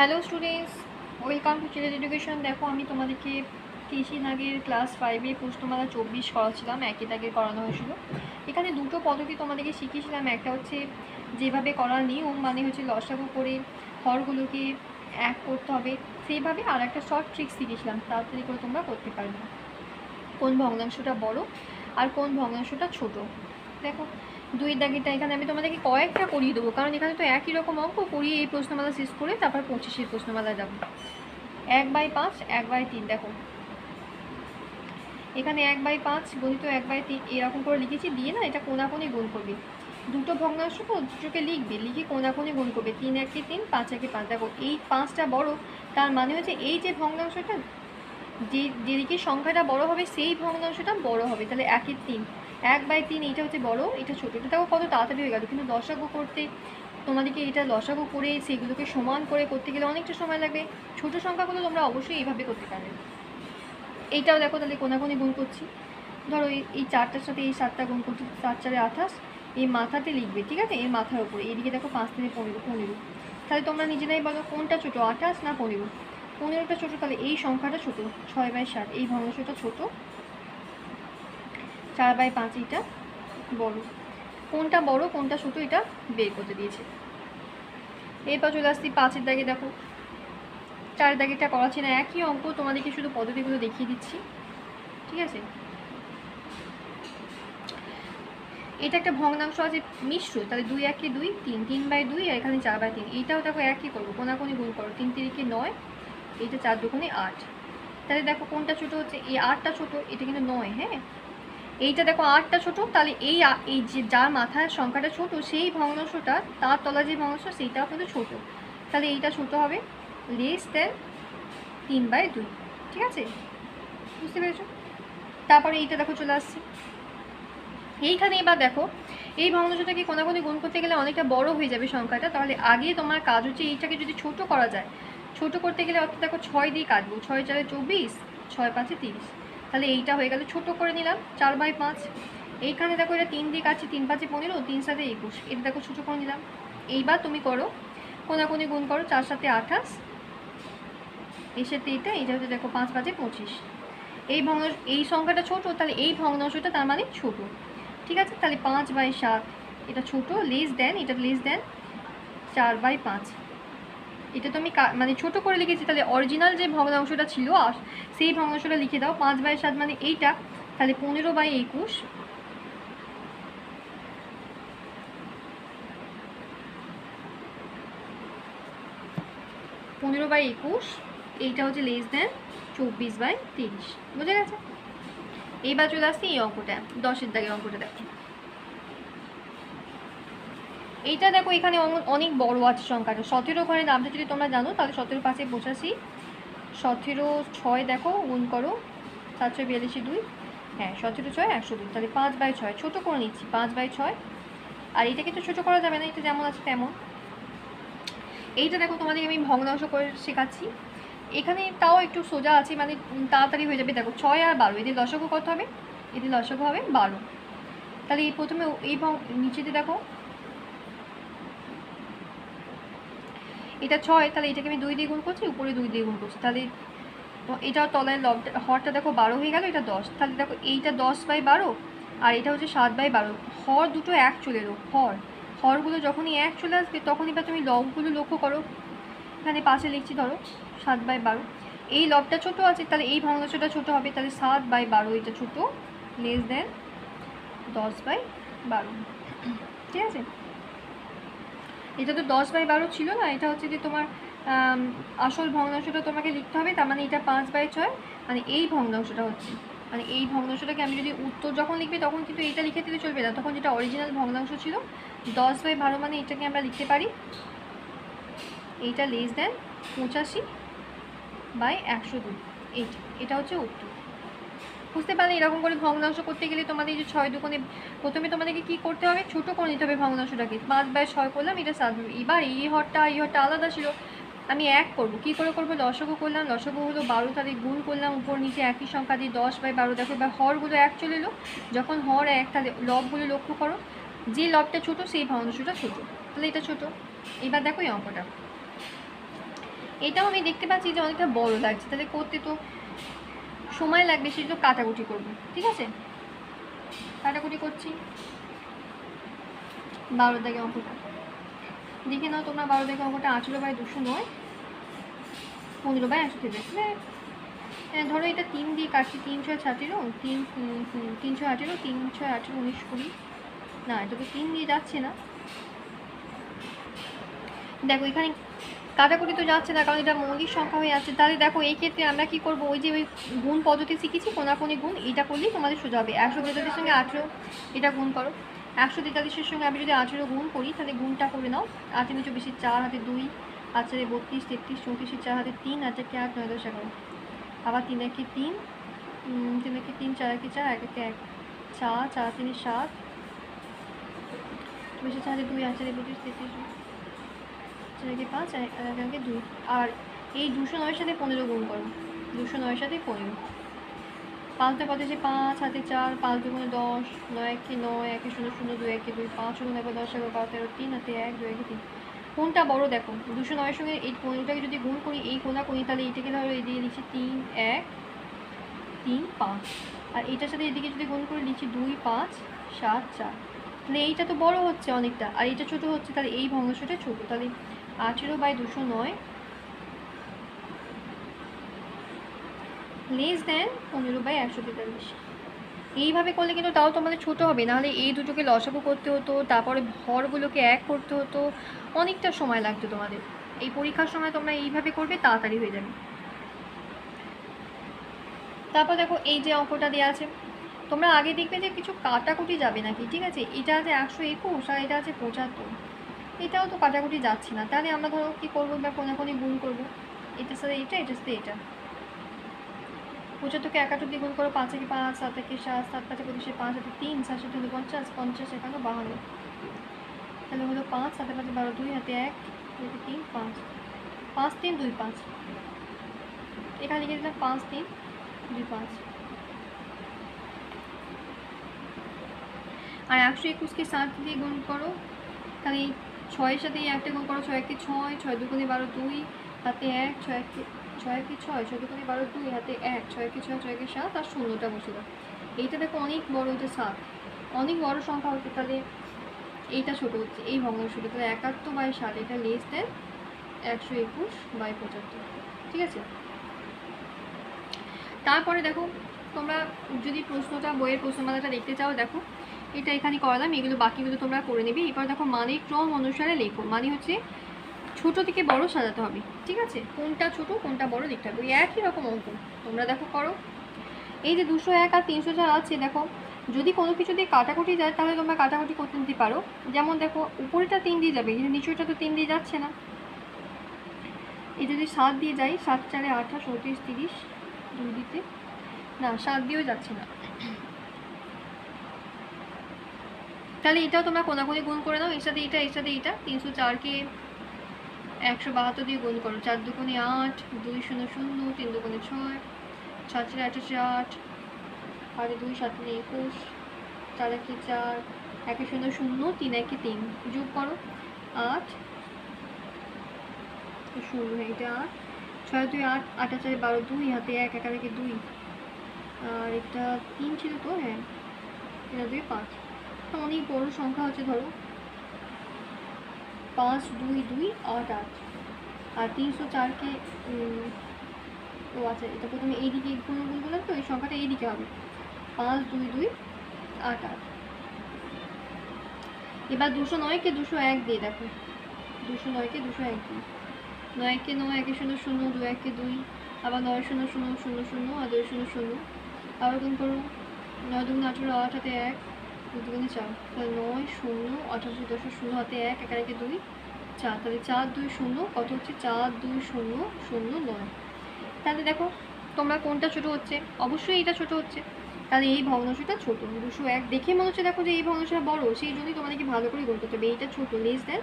Hello students welcome to চিলেজ education দেখো, আমি তোমাদেরকে কৃষি নাগের ক্লাস ফাইভে প্রশ্নমালা চব্বিশ করাচ্ছিলাম, একই দাগের করানো হয়েছিল। এখানে দুটো পদ্ধতি তোমাদেরকে শিখিয়েছিলাম। একটা হচ্ছে যেভাবে করার নিয়ম মানে হচ্ছে লসাগু করে হরগুলোকে এক করতে হবে। সেইভাবে আর একটা শর্ট ট্রিক্স শিখিয়েছিলাম তাড়াতাড়ি করে তোমরা করতে পারবে। কোন ভগ্নাংশটা বড় আর কোন ভগ্নাংশটা ছোট। দেখো দুই দাগেরটা এখানে আমি তোমাদেরকে কয়েকটা করিয়ে দেবো। কারণ এখানে তো একই রকম অঙ্ক, করিয়ে এই প্রশ্নমালা শেষ করে তারপর পঁচিশের প্রশ্নমালা যাব। এক বাই পাঁচ, এক বাই তিন, দেখো। এখানে এক বাই পাঁচ গণিত এক বাই তিন, এরকম করে লিখেছি, দিয়ে না এটা কোনা কোনাকুনি গুণ করবে। দুটো ভগ্নাংশ দুটোকে লিখবে, লিখে কোনাকুনি গুণ করবে। তিন একে তিন, পাঁচ একে পাঁচ। দেখো, এই পাঁচটা বড়, তার মানে হচ্ছে এই যে ভগ্নাংশটা, যে যেদিকে সংখ্যাটা বড় হবে, সেই ভগ্নাংশটা বড় হবে। তাহলে একের তিন। এক বাই তিন, এইটা হচ্ছে বড় এটা ছোটো। এটা দেখো কত তাড়াতাড়ি হয়ে গেল। কিন্তু লসাগু করতে তোমাদেরকে এটা লসাগু করে সেগুলোকে সমান করে করতে গেলে অনেকটা সময় লাগবে। ছোটো সংখ্যাগুলো তোমরা অবশ্যই এইভাবে করতে পারবে। এইটাও দেখো তাহলে কোনাকুনি গুণ করছি। ধরো এই চারটার সাথে এই সাতটা গুণ করছি চার চারে আঠাশ। এই মাথাতে লিখবে, ঠিক আছে? এই মাথার উপরে। এইদিকে দেখো পাঁচ থেকে পনেরো পনেরো। তাহলে তোমরা নিজেরাই বলো, কোনটা ছোটো, আঠাশ না পনেরো? পনেরোটা ছোটো, তাহলে এই সংখ্যাটা ছোটো। ছয় বাই ষাট এই ভগ্নাংশটা ছোটো। চার বাই পাঁচ এইটা বড়। কোনটা বড়, কোনটা ছোটো, এটা বের করতে দিয়েছে। এরপর চলে আসছি পাঁচের দাগে, দেখো। চার দাগেরটা করাচ্ছি না একই অঙ্ক, তোমাদেরকে শুধু পদ্ধতিগুলো দেখিয়ে দিচ্ছি। ঠিক আছে? এটা একটা ভগ্নাংশ আছে, মিশ্র। তাহলে দুই একে দুই, তিন তিন বাই দুই, আর এখানে চার বাই তিন। এইটাও দেখো একই করব, কোনাকুনি গুণ করো। তিন তিরিকে নয়, এইটা চার দুগুণে আট। তাহলে দেখো কোনটা ছোট হচ্ছে? এই আটটা ছোট, এটা কিন্তু নয় হ্যাঁ? এইটা দেখো আটটা ছোট, তাহলে এই এই যে যার মাথার সংখ্যাটা ছোট, সেই ভগ্নাংশটা, তার তলা যে ভগ্নাংশ, সেইটাও কিন্তু ছোট। তাহলে এইটা ছোট হবে লেস দেন তিন বাই দুই, ঠিক আছে? বুঝতে পেরেছ? তারপরে এইটা দেখো চলে আসছে। এইখানে এবার দেখো, এই ভগ্নাংশটাকে কোনাকুনি গুণ করতে গেলে অনেকটা বড় হয়ে যাবে সংখ্যাটা, তাহলে আগে তোমার কাজ হচ্ছে এইটাকে যদি ছোট করা যায়, ছোট করতে গেলে অর্থাৎ দেখো ছয় দিয়ে কাটবো, ছয় চারে চব্বিশ, ছয় পাঁচে তিরিশ। তাহলে এইটা হয়ে গেল, ছোট করে নিলাম, চার বাই পাঁচ। এইখানে দেখো এটা তিন দিক আছে, তিন পাঁচে পনেরো, তিন সাথে একুশ। এটা দেখো ছোটো করে নিলাম। এইবার তুমি করো, কোনাকুনি গুণ করো, চার সাথে আঠাশ। এর সাথে এটা এইটা হচ্ছে দেখো পাঁচ পাঁচে পঁচিশ। এই ভগ্নাংশ এই সংখ্যাটা ছোট, তাহলে এই ভগ্নাংশটা তার মানে ছোট। ঠিক আছে? তাহলে পাঁচ বাই সাত, এটা ছোট লেস দেন এটা লেস দেন চার বাই পাঁচ। এটা তো আমি মানে ছোট করে লিখেছি, তাহলে অরিজিনাল যে ভগ্নাংশটা ছিল সেই ভগ্নাংশটা লিখে দাও, পাঁচ বাই সাত মানে এইটা, তাহলে পনেরো বাই একুশ। পনেরো বাই একুশ, এইটা হচ্ছে লেস দেন চব্বিশ বাই তিরিশ, বুঝে গেছে? এইবার চলে আসছি এই অঙ্কটা, দশের দাগের অঙ্কটা দেখো। এইটা দেখো, এখানে অনেক বড় আছে সংখ্যাটা। সতেরো ঘরের নামটা যদি তোমরা জানো, তাহলে সতেরো পাঁচে পঁচাশি সতেরো ছয় দেখো, গুণ করো সাতশো বিয়াল্লিশে দুই। হ্যাঁ সতেরো ছয়, একশো দুই। তাহলে পাঁচ বাই ছয়, ছোটো করে নিচ্ছি, পাঁচ বাই ছয়। আর এটাকে তো ছোটো করা যাবে না এটা যেমন আছে তেমন। এইটা দেখো, তোমাদেরকে আমি ভগ্নাংশ করে শেখাচ্ছি। এখানে তাও একটু সোজা আছে মানে তাড়াতাড়ি হয়ে যাবে। দেখো, ছয় আর বারো, এদের লসগু কত হবে? এদের লসগু হবে বারো। তাহলে এই প্রথমে এই নিচেতে দেখো এটা ছয়, তাহলে এটাকে আমি দুই দিয়ে গুণ করছি, উপরে দুই দিয়ে গুণ করছি। তাহলে এটা তলায় লবটা হরটা দেখো বারো হয়ে গেল, এটা দশ। তাহলে দেখো এইটা দশ বাই বারো, আর এটা হচ্ছে সাত বাই বারো। হর দুটো এক চলে এলো, হর। হরগুলো যখনই এক চলে আসবে, তখনই বা তুমি লবগুলো লক্ষ্য করো। এখানে পাশে লিখছি ধরো, সাত বাই বারো। এই লবটা ছোট আছে, তাহলে এই ভগ্নাংশটা ছোট হবে, তাহলে সাত বাই বারো, এটা ছোট লেস দেন দশ বাই বারো। ঠিক আছে? এটা তো দশ বাই বারো ছিল না, এটা হচ্ছে যে তোমার আসল ভগ্নাংশটা তোমাকে লিখতে হবে, তার মানে এটা পাঁচ বাই ছয় মানে এই ভগ্নাংশটা হচ্ছে। মানে এই ভগ্নাংশটাকে আমি যদি উত্তর যখন লিখবে, তখন কিন্তু এটা লিখে দিলে চলবে না, তখন যেটা অরিজিনাল ভগ্নাংশ ছিল, দশ বাই বারো মানে এটাকে আমরা লিখতে পারি, এইটা লেস দেন পঁচাশি বাই একশো দুই, এইটা, এটা হচ্ছে উত্তর। বুঝতে পারলে এরকম করে ভগ্নাংশ করতে গেলে তোমাদের যে ছয় দুগুণে প্রথমে তোমাদেরকে কি করতে হবে? ছোটো করে নিতে হবে ভগ্নাংশটাকে। পাঁচ বাই ছয় করলাম, এটা সাত এবার এই হরটা এই হরটা আলাদা ছিল। আমি এক করব। কি করে করব? লসগু করলাম লসগু হলো বারো তারিখ গুণ করলাম, উপর নিচে একই সংখ্যা দিয়ে দশ বাই বারো। দেখো, এবার হরগুলো এক চলে এলো। যখন হর এক তাহলে লবগুলো লক্ষ্য করো। যে লবটা ছোট, সেই ভগ্নাংশটা ছোট। তাহলে এটা ছোট। এবার দেখো এই অঙ্কটা। এটাও আমি দেখতে পাচ্ছি যে অনেকটা বড় লাগছে। তাহলে করতে তো সময় লাগবে সেটা কাটাকুটি করব, ঠিক আছে? কাটাকুটি করছি। বারো দাগে অঙ্কটা। দেখে নাও তোমরা বারো দাগে অঙ্কটা আঠেরো বাই দুশো নয়, পনেরো বাই একশো থেকে। ধরো এটা তিন দিয়ে কাটছি, তিন ছয় আঠেরো তিন তিন ছয় আঠেরো, তিন ছয় আঠেরো উনিশ কুড়ি। না এটা তো তিন দিয়ে যাচ্ছে না। দেখো, এখানে কাটাকুটি তো যাচ্ছে না, কারণ এটা মৌলিক সংখ্যা হয়ে যাচ্ছে তাহলে দেখো, এই ক্ষেত্রে আমরা কি করব? ওই যে ওই গুণ পদ্ধতি শিখেছি, কোনাকুনি গুণ এটা করলেই তোমাদের সোজা হবে। একশো তেতাল্লিশের সঙ্গে আঠেরো, এটা গুণ করো। একশো তেতাল্লিশের সঙ্গে আমি যদি আঠেরো গুণ করি, তাহলে গুণটা করে নাও। আঠেরো বেশি চার হাতে দুই, আর চারে বত্রিশ, তেত্রিশ, চৌত্রিশের চার হাতে তিন, আর চারটে আট, নয়, দশ, এগারো। আবার তিন একে তিন তিন একে তিন, চার একে চার, এক একে এক, চার চার তিনে সাত। বেশি চার হাতে দুই, আর চারে বত্রিশ, তেত্রিশ চার একে পাঁচ? আর এক একে দুই। আর এই দুশো নয়ের সাথে পনেরো গুণ করো। দুশো নয়ের সাথে পনেরো। পাঁচটা পথে যে পাঁচ, হাতে চার, পাঁচ দুগুণে দশ, নয় একে নয়, একে শূন্য শূন্য দুই, একে দুই, পাঁচ শূন্য একবার দশ এগারো বারো তেরো, তিন, হাতে এক, দুই, একে তিন। কোনটা বড় দেখো? দুশো নয়ের সঙ্গে এই পনেরোটাকে যদি গুণ করি, এই কোনা করি তাহলে এইটাকে ধরো এদিকে লিখছি তিন, এক, তিন, পাঁচ। আর এটার সাথে এদিকে যদি গুণ করে, লিখছি দুই, পাঁচ, সাত, চার। তাহলে এইটা তো বড় হচ্ছে অনেকটা। আর এইটা ছোট হচ্ছে, তাহলে এই ভগ্নাংশটা ছোট। তাহলে আঠেরো বাই দুশো নয়। লেস দেন পনেরো বাই একশো তেতাল্লিশ। এইভাবে করলে কিন্তু তাও তোমাদের ছোট হবে, নাহলে এই দুটোকে লসাগু করতে হতো, তারপরে ভরগুলোকে এক করতে হতো, অনেকটা সময় লাগতো তোমাদের। এই পরীক্ষার সময় তোমরা এইভাবে করবে, তাড়াতাড়ি হয়ে যাবে। তারপর দেখো, এই যে অঙ্কটা দেওয়া আছে, তোমরা আগে দেখবে যে কিছু কাটাকুটি যাবে নাকি, ঠিক আছে? এটা আছে একশো একুশ আর এটা আছে পঁচাত্তর। এটাও তো কাটাকুটি যাচ্ছে না। তাহলে আমরা ধরো কী করব? বা কোনাকুনি গুণ করব। এটার সাথে এটা এটার সাথে এটা পঁচাত্তরকে একাত্তর গুণ করো, পাঁচ পাঁচ, সাত থেকে সাত সাত পাঁচে পঁচিশে পাঁচ হাতে তিন, সাত সাত হলো পঞ্চাশ পঞ্চাশ একান্ন, বাহান্ন। তাহলে হলো পাঁচ সাথে পাঁচে বারো, দুই, হাতে এক, দুই, হাতে তিন, পাঁচ। পাঁচ, তিন, দুই, পাঁচ। এখানে লিখে দিলাম পাঁচ, তিন, দুই, পাঁচ। আর একশো একুশকে সাত দিয়ে গুণ করো ছয়ের সাথে এই একটা গুণ করো, ছয় একটি ছয় ছয় দুগুণে বারো দুই, হাতে এক, ছয় একে ছয় একে ছয় ছয় দুগুণে বারো দুই, হাতে এক, ছয় একে ছয় ছয় একে সাত আর শূন্যটা বসে দাও। এইটা দেখো অনেক বড় এটা সাত। অনেক বড় সংখ্যা হচ্ছে তাহলে এইটা ছোট হচ্ছে, এই ভগ্নাংশটা তাহলে একাত্তর বাই ষাট এটা লেস দেন একশো একুশ বাই পঁচাত্তর। ঠিক আছে? তারপরে দেখো, তোমরা যদি প্রশ্নটা, বইয়ের প্রশ্ন প্রশ্নমালাটা দেখতে চাও, দেখো। এটা এখানে করালাম এগুলো বাকিগুলো তোমরা করে নেবে। এরপর দেখো মানে ক্রম অনুসারে লেখো। মানে হচ্ছে ছোট থেকে বড় সাজাতে হবে, ঠিক আছে? কোনটা ছোট, কোনটা বড় লিখতে হবে। একই রকম অঙ্ক। তোমরা দেখো করো। এই যে দুশো এক আর তিনশো চার আছে, দেখো, যদি কোনো কিছু দিয়ে কাটাকুটি যায়, তাহলে তোমরা কাটাকুটি করতে নিতে পারো। যেমন দেখো উপরেটা তিন দিয়ে যাবে, কিন্তু নিচুটা তো তিন দিয়ে যাচ্ছে না। এই যদি সাত দিয়ে যাই, সাত চারে আঠাশ উনত্রিশ তিরিশ, দুই দিতে, না, সাত দিয়েও যাচ্ছে না। তাহলে এটাও তোমরা কোনাকুনি গুণ করে নাও, এর সাথে এটা, এর সাথে এটা, তিনশো চারকে একশো বাহাত্তর দিয়ে গুণ করো। চার দুগুণে আট, দুই শূন্য শূন্য, তিন দুগুণে ছয় চার চার আঠাশে আট আর দুই, সাত একুশ, চার একে চার, একে শূন্য শূন্য, তিন একে তিন। যোগ করো। আট, শূন্য এটা আট, ছয় দুই আট আট চারে বারো দুই, হাতে এক একা রেখে দুই। আর এটা তিন ছিল তো হ্যাঁ। এটা দুই পাঁচ। তো অনেক বড় সংখ্যা হচ্ছে, ধরো পাঁচ, দুই দুই, আট আট। আর তিনশো চারকে ও আচ্ছা এটা প্রথমে এইদিকে গুণ গুণ করলাম তো এই সংখ্যাটা এইদিকে হবে। পাঁচ, দুই দুই, আট আট। এবার দুশো নয়কে দুশো এক দিয়ে দেখো। দুশো নয়কে দুশো এক দিয়ে। নয় একে নয়, একে শূন্য শূন্য দু একে দুই, আবার নয় শূন্য শূন্য শূন্য শূন্য, আর দুই শূন্য শূন্য। আবার গুণ করো। নয় দুগুণ আঠেরো, আট হাতে এক। দুগুণে চার। নয় শূন্য আঠারোশো দশশো শূন্য, হাতে এক, একা রেখে দুই, চার। তাহলে চার, দুই, শূন্য, কত হচ্ছে? চার, দুই, শূন্য শূন্য, নয়। তাহলে দেখো, তোমরা কোনটা ছোট হচ্ছে? অবশ্যই এটা ছোট হচ্ছে। তাহলে এই ভগ্নাংশটা ছোট। দুশো এক দেখে মনে হচ্ছে দেখো যে এই ভগ্নাংশটা বড়, সেই জন্যই তোমাদেরকে ভালো করে গুণ করতে হবে। এইটা ছোট লেস দেন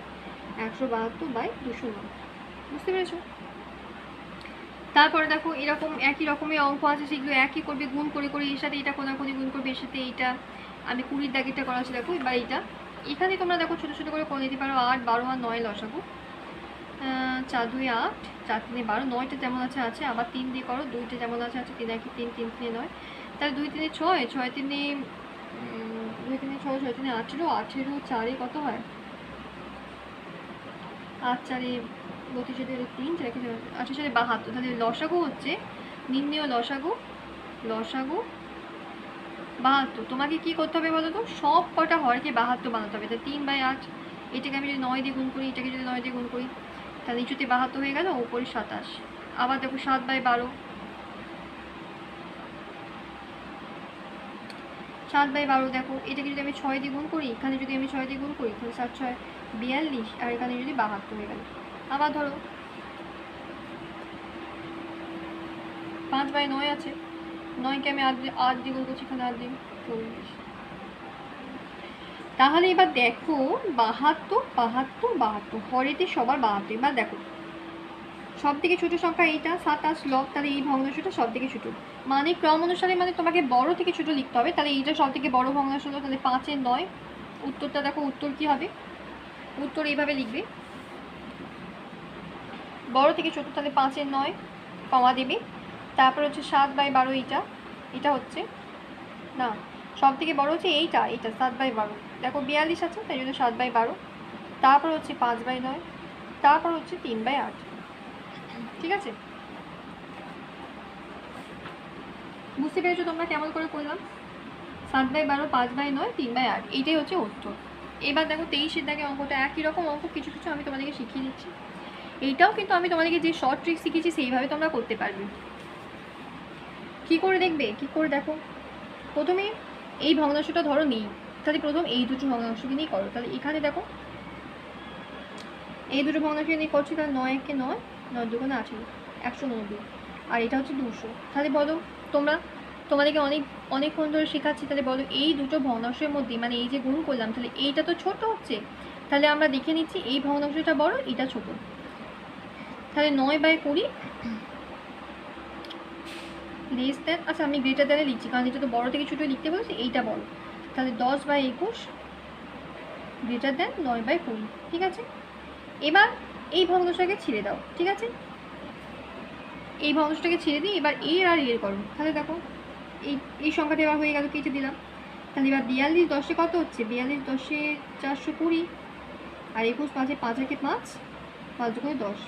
একশো বাহাত্তর বাই দুশো নয়। বুঝতে পেরেছ? তারপরে দেখো, এরকম একই রকমের অঙ্ক আছে, সেগুলো একই করবে, গুণ করে করে, এর সাথে এটা কোনাকুনি গুণ করবে, এর সাথে এইটা। আমি কুড়ির দাগেরটা করা আছে দেখো এবার এইটা এখানে তোমরা দেখো ছোটো ছোটো করে করে নিতে পারো আট, বারো আর নয় লসাগু। চার, দুই, আট, চার, তিনে, বারো, নয়টা যেমন আছে আছে। আবার তিন দিয়ে করো, দুইটা যেমন আছে আছে, তিন, একে তিন তিন, তিনে নয়। তাহলে দুই, তিনে ছয় ছয়, তিনে দুই, তিনে ছয় ছয়, তিনে আঠেরো আঠেরো, চারে কত হয়? আট, চারে বত্রিশ চারে তিন, চারে কি চারে বাহাত্তর। তাহলে লসাগু হচ্ছে নির্ণয় লসাগু লসাগু বাহাত্তর। তোমাকে কি করতে হবে বলো তো সব কটা হরকে বাহাত্তর বানাতে হবে। তাহলে তিন বাই আট, এটাকে আমি যদি নয় দিয়ে গুণ করি, এটাকে যদি নয় দিয়ে গুণ করি তাহলে নিচুতে বাহাত্তর হয়ে গেল ওপরে সাতাশ। আবার দেখো সাত বাই বারো। সাত বাই বারো দেখো, এটাকে যদি আমি ছয় দিয়ে গুণ করি, এখানে যদি আমি ছয় দিয়ে গুণ করি, তাহলে সাত ছয় বিয়াল্লিশ, আর এখানে যদি বাহাত্তর হয়ে গেল। আবার ধরো, পাঁচ বাই নয় আছে। নয়কে আমি আট আট দিয়ে আট দিয়ে চল্লিশ। তাহলে এবার দেখো, বাহাত্তর বাহাত্তর বাহাত্তর। হরেতে সবার বাহাত্তর। এবার দেখো সব থেকে ছোটো সংখ্যা এইটা, সাতাশ লব তাহলে এই ভগ্নাংশটা সব থেকে ছোটো। মানে ক্রম অনুসারে মানে তোমাকে বড় থেকে ছোট লিখতে হবে। তাহলে এইটা সব থেকে বড় ভগ্নাংশ হলো, তাহলে পাঁচের নয়। উত্তরটা দেখো, উত্তর কি হবে? উত্তর এইভাবে লিখবে। বড় থেকে ছোট, তাহলে পাঁচের নয়, কমা দেবে। তারপর হচ্ছে সাত বাই বারো এইটা এটা হচ্ছে, না সব থেকে বড় হচ্ছে এইটা এইটা, সাত বাই বারো। দেখো বিয়াল্লিশ আছে, তাই জন্য সাত বাই বারো। তারপর হচ্ছে পাঁচ বাই নয়, তারপর হচ্ছে তিন বাই আট। ঠিক আছে? বুঝতে পেরেছ তোমরা কেমন করে করলাম? সাত বাই বারো, পাঁচ বাই নয়, তিন বাই আট, এইটাই হচ্ছে উত্তর। এবার দেখো তেইশের দাগে অঙ্কটা একই রকম অঙ্ক, কিছু কিছু আমি তোমাদেরকে শিখিয়ে দিচ্ছি। এইটাও কিন্তু আমি তোমাদেরকে যে শর্ট ট্রিক শিখেছি সেইভাবে তোমরা করতে পারবে। কি করে দেখবে? কি করে দেখো? প্রথমে এই ভগ্নাংশটা ধরো নেই। তাহলে প্রথম এই দুটো ভগ্নাংশকে নিয়ে করো। তাহলে এখানে দেখো, এই দুটো ভগ্নাংশকে নিয়ে করছি, তাহলে নয় একে নয় নয় দুগুণে আঠেরো, একশো নব্বই। আর এটা হচ্ছে দুশো। তাহলে বলো তোমরা, তোমাদেরকে অনেক, অনেকক্ষণ ধরে শেখাচ্ছি, তাহলে বলো এই দুটো ভগ্নাংশের মধ্যে মানে এই যে গুণ করলাম, তাহলে এইটা তো ছোট হচ্ছে। তাহলে আমরা দেখে নিচ্ছি এই ভগ্নাংশটা বড়, এটা ছোট। তাহলে নয় বাই কুড়ি লেস দেন। আচ্ছা আমি গ্রেটার দ্যানে লিখছি, কারণ এটা তো বড় থেকে ছোটো লিখতে বলছি, এইটা বড় তাহলে দশ বাই একুশ গ্রেটার দেন নয় বাই কুড়ি, ঠিক আছে? এবার এই ভগ্নাংশটাকে ছেড়ে দাও, ঠিক আছে? এই ভগ্নাংশটাকে ছিঁড়ে দিই এবার এর আর এর করো। তাহলে দেখো, এই এই সংখ্যাটা এবার হয়ে গেল, কেটে দিলাম। তাহলে এবার বিয়াল্লিশ দশে কত হচ্ছে? বিয়াল্লিশ দশে চারশো কুড়ি, আর একুশ পাঁচে পাঁচ একে পাঁচ পাঁচ করে দশ।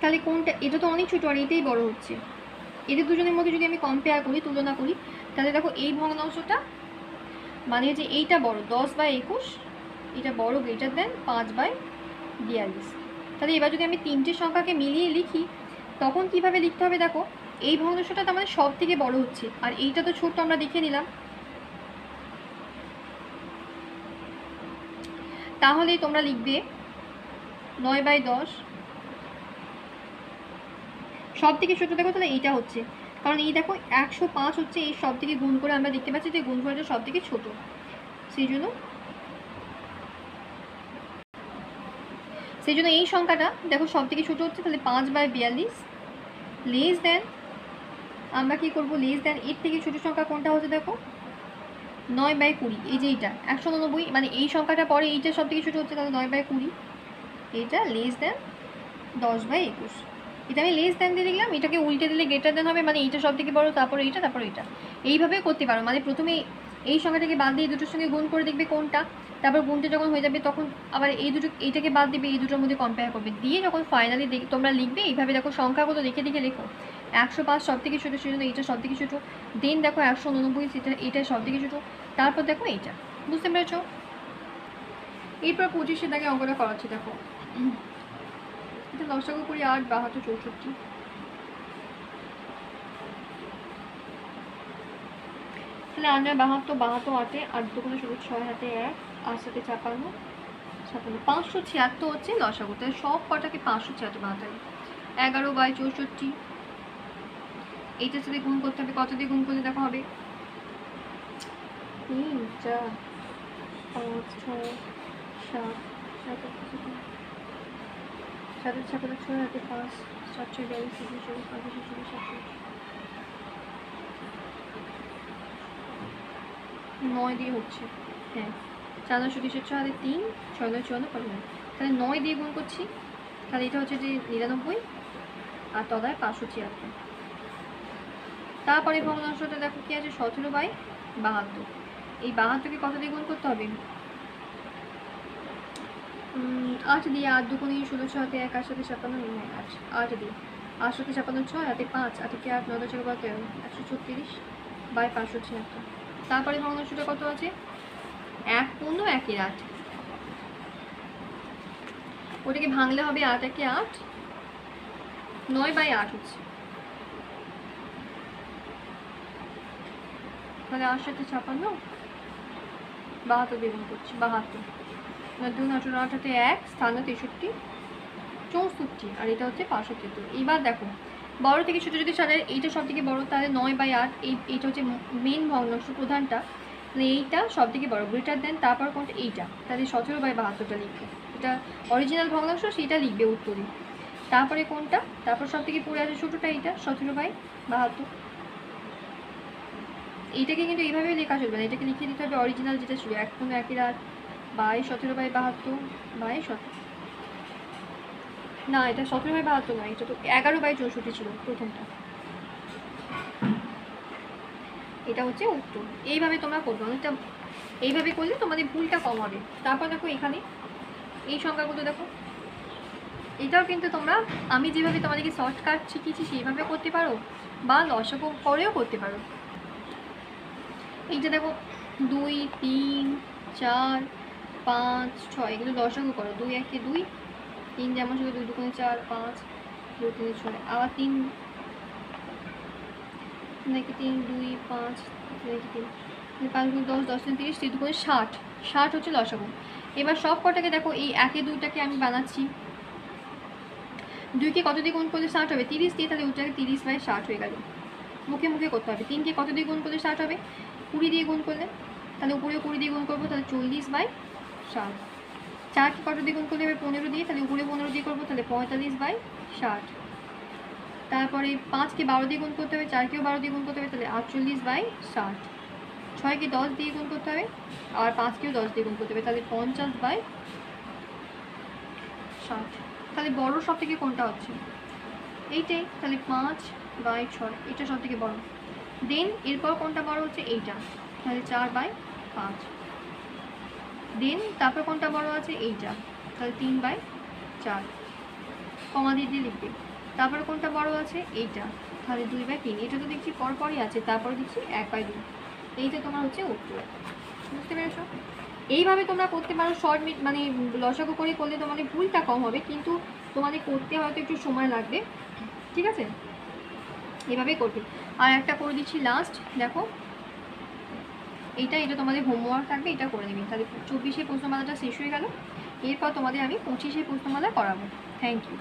তাহলে কোনটা, এটা তো অনেক ছোটো আর এটাই বড় হচ্ছে। এদের দুজনের মধ্যে যদি আমি কম্পেয়ার করি, তুলনা করি, তাহলে দেখো এই ভগ্নাংশটা মানে যে এইটা বড়, দশ বাই একুশ, এটা বড় গ্রেটার দেন পাঁচ বাই বিয়াল্লিশ। তাহলে এবার যদি আমি তিনটে সংখ্যাকে মিলিয়ে লিখি, তখন কীভাবে লিখতে হবে দেখো, এই ভগ্নাংশটা তো আমাদের সব থেকে বড় হচ্ছে, আর এইটা তো ছোট্ট আমরা দেখে নিলাম। তাহলে তোমরা লিখবে নয় বাই দশ সব থেকে ছোটো দেখো তাহলে এইটা হচ্ছে। কারণ এই দেখো একশো পাঁচ হচ্ছে এই সব থেকে গুণ করে আমরা দেখতে পাচ্ছি যে গুণ গুণফলটা সব থেকে ছোটো। সেই জন্য সেই জন্য এই সংখ্যাটা দেখো সব থেকে ছোটো হচ্ছে, তাহলে পাঁচ বাই বিয়াল্লিশ লেস দেন আমরা কি করব? লেস দেন এর থেকে ছোটো সংখ্যা কোনটা হচ্ছে দেখো? নয় বাই কুড়ি, এই যে এইটা, একশো উননব্বই মানে এই সংখ্যাটা পরে এইটা সব থেকে ছোটো হচ্ছে, তাহলে নয় বাই কুড়ি, এইটা লেস দেন দশ বাই একুশ। এটা আমি লেস দেন দিয়ে লিখলাম এটাকে উল্টে দিলে গ্রেটার দেন হবে মানে এইটা সব থেকে বড়, তারপর এইটা তারপর এইটা। এইভাবে করতে পারো মানে প্রথমে এই সংখ্যাটাকে বাদ দিয়ে এই দুটোর সঙ্গে গুণ করে দেখবে কোনটা, তারপর গুণটা যখন হয়ে যাবে তখন আবার এই দুটো, এইটাকে বাদ দিবে, এই দুটোর মধ্যে কম্পেয়ার করবে। দিয়ে যখন ফাইনালি দেখ, তোমরা লিখবে, এইভাবে দেখো সংখ্যাগুলো দেখে দেখে লেখো। একশো পাঁচ সব থেকে ছোটো সেজন্য এইটা সব থেকে ছোটো। দেন দেখো একশো উননব্বই, সেটা, এটা সব থেকে ছোটো। তারপর দেখো এইটা। বুঝতে পেরেছ? এরপর পঁচিশে দাগে অঙ্কটা করাচ্ছে, দেখো। এটা দশটাকে কুড়ি আট বাহাত্তর চৌষট্টি তাহলে আমরা বাহাত্তর বাহাত্তর আটে আট দুগুণে শুধু ছয় হাতে এক আট সাথে ছাপান্ন ছাপান্ন পাঁচশো ছিয়াত্তর হচ্ছে লসাগু তাহলে সব কটাকে পাঁচশো ছিয়াত্তর বাহাত্তর এগারো বাই চৌষট্টি এইটার সাথে গুণ করতে হবে কত দিয়ে গুণ করলে দেখা হবে তিন চার পাঁচ ছয় সাত সাত সাতের ছয় হাতে পাঁচ সাতশো বিয়াল্লিশ চব্বিশ পঁচিশ চব্বিশ সাতশো নয় দিয়ে হচ্ছে। হ্যাঁ। চার নশো তিরিশ ছয় হাতে তিন, ছয় নয় চুয়ান্ন পঞ্চান্ন তাহলে নয় দিয়ে গুণ করছি। তাহলে এটা হচ্ছে যে নিরানব্বই আর তলায় পাঁচশো ছিয়াত্তর। তারপরে ভগ্নাংশটা দেখো কি আছে? সতেরো বাই বাহাত্তর। এই বাহাত্তরকে কত দিয়ে গুণ করতে হবে? আট দিয়ে আট দুগুণি ষোলো ছয়তে এক আট সাথে ছাপ্পান্ন নয় আট আট দিয়ে আট সাথে ছাপ্পান্ন ছয় হাতে পাঁচ, আটে কি আট, নয় ছয় কত একশো ছত্রিশ বাই পাঁচশো ছিয়াত্তর। তারপরে ভগ্নাংশটা কত আছে? এক পূর্ণ, একের আট। ওটাকে ভাঙলে হবে আট একে আট, নয় বাই আট হচ্ছে। তাহলে আট সাথে ছাপান্ন বাহাত্তর বেগুন করছি, বাহাত্তর। দুই আঠারো আঠাতে এক, স্থান তেষট্টি, চৌষট্টি, আর এটা হচ্ছে পাঁচশো তেত্তর এইবার দেখো, বড় থেকে ছোটো যদি সাজায়, এইটা সব থেকে বড়, তাহলে নয় বাই আট, এই, এইটা হচ্ছে মেন ভগ্নাংশ প্রধানটা। তাহলে এইটা সব থেকে বড় গ্রেটার দেন তারপর কোনটা, এইটা। তাহলে সতেরো বাই বাহাত্তরটা লিখবে। এটা অরিজিনাল ভগ্নাংশ সেটা লিখবে উত্তরে। তারপরে কোনটা? তারপর সব থেকে পড়ে আছে ছোটোটা এইটা, সতেরো বাই বাহাত্তর। এইটাকে কিন্তু এইভাবেই লেখা চলবে না, এটাকে লিখে দিতে হবে অরিজিনাল যেটা ছিল, এক পনেরো একই রাত বাই সতেরো বাই বাহাত্তর, বাই সতেরো না, এটা সতেরো বাই বাহাত্তর নয়, এটা তো এগারো বাই চৌষট্টি ছিল প্রথমটা। এটা হচ্ছে উত্তর। এইভাবে তোমরা করবে, অনেকটা এইভাবে করলে তোমাদের ভুলটা কম হবে। তারপর দেখো এখানে, এই সংখ্যাগুলো দেখো। এটাও কিন্তু তোমরা, আমি যেভাবে তোমাদেরকে শর্টকাট শিখিয়েছি সেইভাবে করতে পারো, বা লসক করেও করতে পারো। এইটা দেখো, দুই, তিন, চার পাঁচ, ছয়, এগুলো দশকও করো। দুই, একে দুই, তিন যেমন ছিল দুই দুগুণে চার, পাঁচ, দুই তিন ছয়, আবার তিন নাকি তিন, দুই, পাঁচ নাকি তিন পাঁচ দুই দশ দশ তিন তিরিশ, তিন দুগুণে ষাট ষাট হচ্ছে লসাগু। এবার সব কটাকে দেখো, এই একে দুইটাকে আমি বানাচ্ছি। দুইকে কত দিয়ে গুণ করলে ষাট হবে? তিরিশ দিয়ে তাহলে ওইটাকে তিরিশ বাই ষাট হয়ে গেল। মুখে মুখে করতে হবে। তিনকে কত দিয়ে গুণ করলে ষাট হবে? কুড়ি দিয়ে গুণ করলে? তাহলে উপরে কুড়ি দিয়ে গুণ করব, তাহলে চল্লিশ বাই ষাট। চারকে কত দিয়ে গুণ করলে হবে পনেরো দিয়ে, তাহলে উপরে পনেরো দিয়ে করব, তাহলে পঁয়তাল্লিশ বাই ষাট। তারপরে পাঁচকে বারো দিয়ে গুণ করতে হবে, চারকেও বারো দিয়ে গুণ করতে হবে, তাহলে আটচল্লিশ বাই ষাট। ছয়কে দশ দিয়ে গুণ করতে হবে, আর পাঁচকেও দশ দিয়ে গুণ করতে হবে, তাহলে পঞ্চাশ বাই ষাট। তাহলে বড় সব থেকে কোনটা হচ্ছে? এইটাই তাহলে পাঁচ বাই ছয় এটা সব থেকে বড়। দেন এরপর কোনটা বড় হচ্ছে? এইটা। তাহলে চার বাই পাঁচ। দেন। তারপর কোনটা বড় আছে? এইটা। তাহলে তিন বাই চার। কমা দিয়ে দিয়ে লিখবে। তারপরে কোনটা বড় আছে? এইটা। তাহলে দুই বাই তিন। এটা তো দেখছি পরপরই আছে। তারপরে দেখছি এক বাই দুই। এইটা তোমার হচ্ছে উত্তর। বুঝতে পেরেছ? এইভাবে তোমরা করতে পারো। শর্ট মিট মানে লসাগু করে করলে তোমাদের ভুলটা কম হবে। কিন্তু তোমাদের করতে হয়তো একটু সময় লাগবে। ঠিক আছে? এভাবেই করবে। আর একটা করে দিচ্ছি লাস্ট দেখো। এইটা এটা তোমাদের হোমওয়ার্ক থাকবে এটা করে নেবে। তাহলে চব্বিশে প্রশ্নমালাটা শেষ হয়ে গেল। এরপর তোমাদের আমি পঁচিশে প্রশ্নমালা করাবো। Thank you